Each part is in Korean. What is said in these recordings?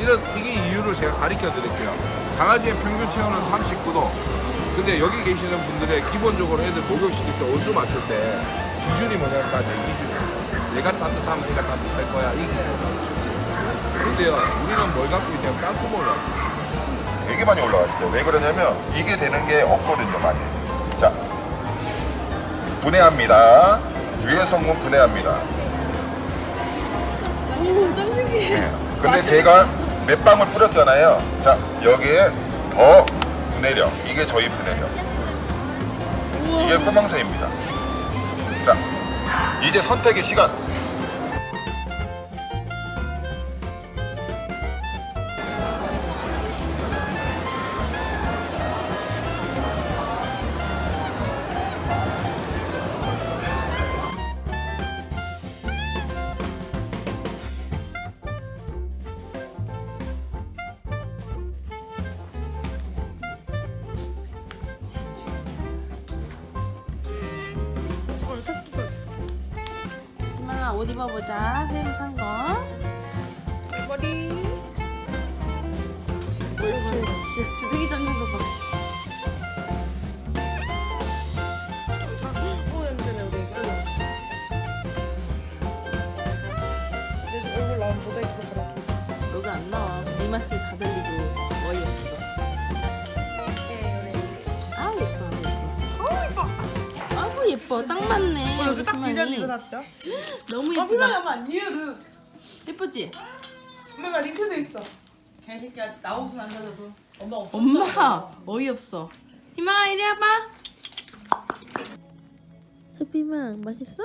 이런 이게 이유를 제가 가르쳐 드릴게요. 강아지의 평균 체온은 39도. 근데 여기 계시는 분들의 기본적으로 애들 목욕 시킬 때 옷을 맞출 때 기준이 뭐냐니까 내 기준. 얘가 따뜻하면 얘가 따뜻할 거야. 이 기준. 근데요, 우리는 뭘 갖고 있냐면 땅구멍을 갖고. 되게 많이 올라와 있어요. 왜 그러냐면 이게 되는 게 없거든요, 많이. 자, 분해합니다. 유해 성분 분해합니다. 오, 짱 신기해. 근데 제가 몇 방울 뿌렸잖아요. 자, 여기에 더 분해력. 이게 저희 분해력. 이게 꼬망새입니다. 자, 이제 선택의 시간. 옷 입어보자. 새로 산 거. 머리. 진짜 주둥이 잡는 거 봐. 오 우리 내 얼굴 나온 모자이크 걸어줘 너가 안 나와. 네 말씀이 다 들리고 어이없어. 예뻐, 딱 맞네. 어, 여기 딱. 디자인 이거 샀죠? 너무 아 예쁘다. 엄마 니으르 예쁘지? 엄마 링크도 있어 개새끼야 나 옷은 안 사줘도 엄마 옷 엄마 어이없어. 희망아 이리 와봐. 소피망 맛있어?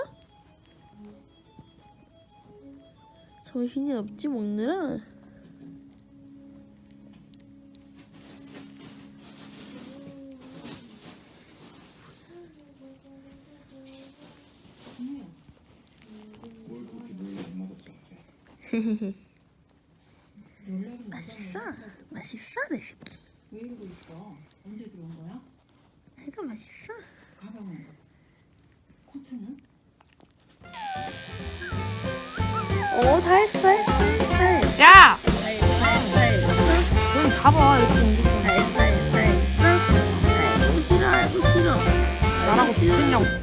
정신이 없지 먹느라. 맛있어? 맛있어 내 새끼. 왜 이러고 있어? 언제 들어온 거야? 이거 맛있어? 가방은 코트는? 오, 다 했어, 다 했어, 다 했어. 야! 다 했어, 다 했어. 좀 잡아 이렇게 했어, 다 했어. 아이고, 싫어, 싫어. 나라고 비슷냐고